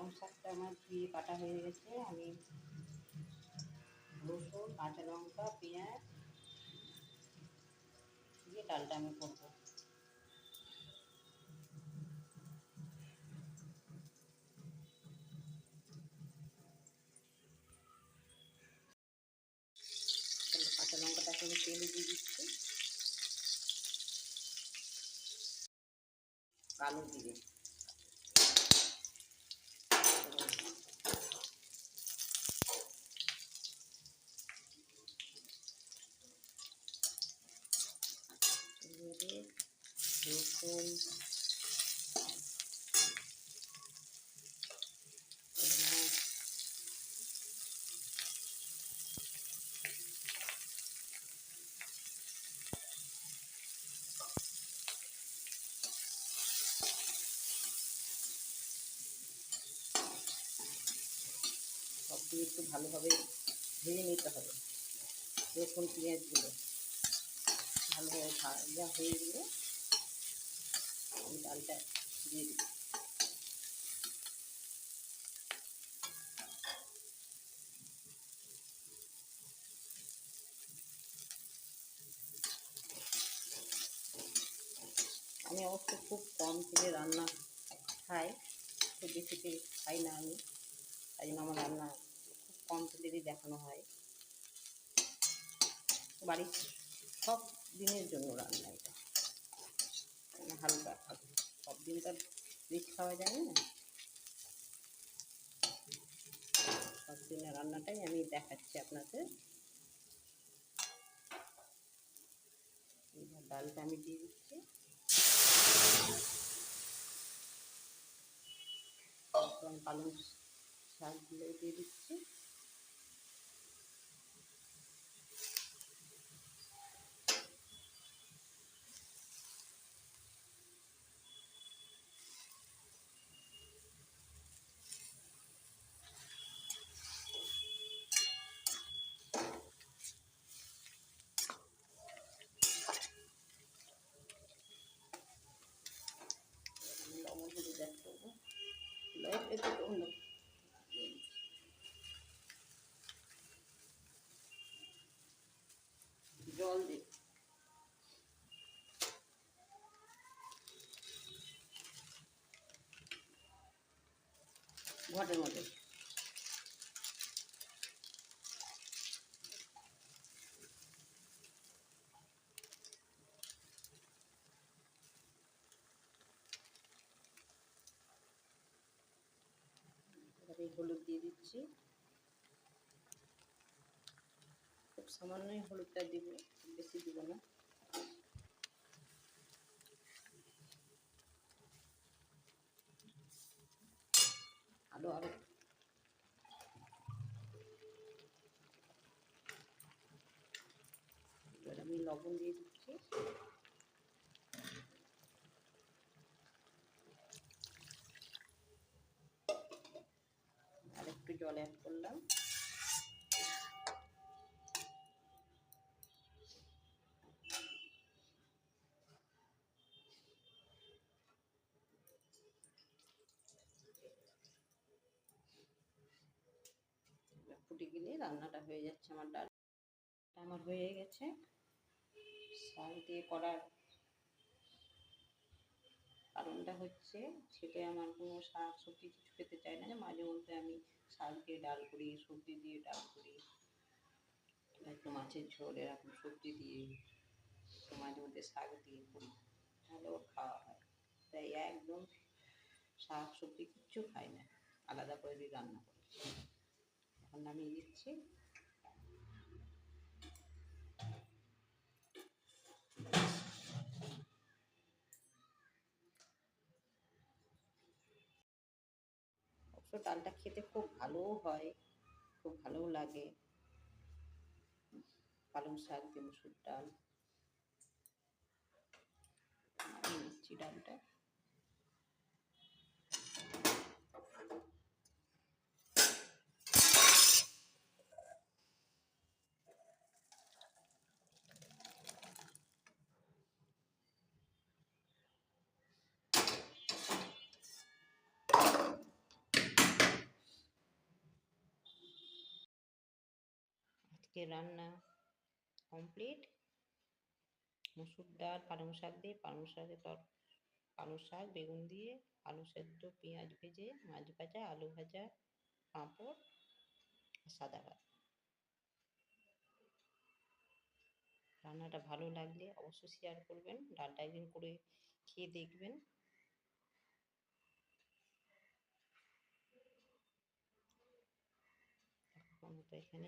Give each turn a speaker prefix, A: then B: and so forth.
A: পালং শাকটা আমার ধুয়ে কাটা হয়ে গেছে। আমি রসুন, কাঁচা লঙ্কা, পেঁয়াজ দিয়ে ডালটা আমি করব। কাঁচা লঙ্কাটাকে আমি তেলে দিয়ে দিচ্ছি। কালো জিরে। সব দিয়ে একটু ভালোভাবে ভেজে নিতে হবে। রসুন পেঁয়াজগুলো ভালোভাবে ভাজা হয়ে গেলে আমি ডালটা দিয়ে দিই আমি অবশ্য খুব কম তেলে রান্না খাই, খুব বেশি তেল খাই না আমি। তাই জন্য আমার রান্না খুব কম তেলেরই দেখানো হয়। বাড়ির সব দিনের জন্য রান্না এটা। মানে হালকা সব দিন তো রিচ খাওয়া যায় না। সব দিনের রান্নাটাই আমি দেখাচ্ছি আপনাদের। ডালটা আমি দিয়ে দিচ্ছি। পালং শাকগুলো দিয়ে দিচ্ছি। লাইট একটু অন্য জল দিই ঘটের মধ্যে এবারে হলুদ দিয়ে দিচ্ছি। খুব সামান্যই হলুদটা দিব, বেশি দিব না। আমি লবণ দিয়ে দিচ্ছি আর একটু জল অ্যাড করলাম। ফুটে গেলে রান্নাটা হয়ে যাচ্ছে আমার ডাল। আমার হয়ে গেছে। শাক দিয়ে করার কারণটা হচ্ছে ছেলে আমার কোনো শাক সবজি কিছু খেতে চায় না। যে মাঝে মধ্যে আমি শাক দিয়ে ডাল করি, সবজি দিয়ে ডাল করি। একটু মাছের ঝোল, এরকম সবজি দিয়ে, একটু মাঝে মধ্যে শাক দিয়ে করি। তাহলে ওর খাওয়া হয়। তাই একদম শাক সবজি কিচ্ছু খাই না। আলাদা করে দিয়ে রান্না করি। এখন নামিয়ে দিচ্ছি। অবশ্য ডালটা খেতে খুব ভালোও হয়, খুব ভালোও লাগে। পালং শাক দিয়ে মুসুর ডাল নিচ্ছি ডালটা। আজকে রান্না কমপ্লিট মুসুর ডাল, পালং শাক দিয়ে, পালং শাকের তর পালং শাক, বেগুন দিয়ে, আলু সেদ্ধ, পেঁয়াজ ভেজে, মাছ ভাজা, আলু ভাজা, পাঁপড়, সাদা ভাত। রান্নাটা ভালো লাগলে অবশ্যই শেয়ার করবেন, ডালটা একদিন করে খেয়ে দেখবেন। এখন